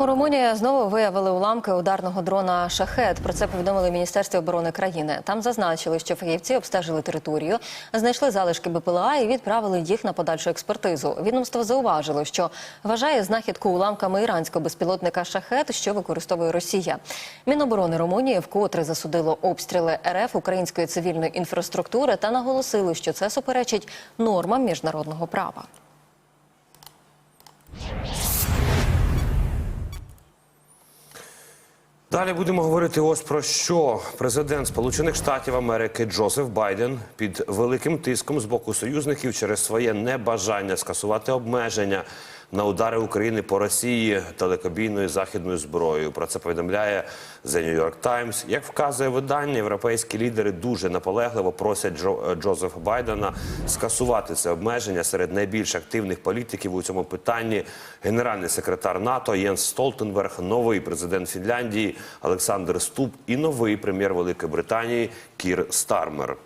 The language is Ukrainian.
У Румунії знову виявили уламки ударного дрона Шахет. Про це повідомили Міністерстві оборони країни. Там зазначили, що фахівці обстежили територію, знайшли залишки БПЛА і відправили їх на подальшу експертизу. Відомство зауважило, що вважає знахідку уламками іранського безпілотника Шахет, що використовує Росія. Міноборони Румунії вкотре засудило обстріли РФ української цивільної інфраструктури та наголосили, що це суперечить нормам міжнародного права. Далі будемо говорити ось про що. Президент Сполучених Штатів Америки Джозеф Байден під великим тиском з боку союзників через своє небажання скасувати обмеження на удари України по Росії далекобійною західною зброєю. Про це повідомляє The New York Times. Як вказує видання, європейські лідери дуже наполегливо просять Джо Джозефа Байдена скасувати це обмеження серед найбільш активних політиків у цьому питанні. Генеральний секретар НАТО Єнс Столтенберг, новий президент Фінляндії Олександр Ступ і новий прем'єр Великої Британії Кір Стармер.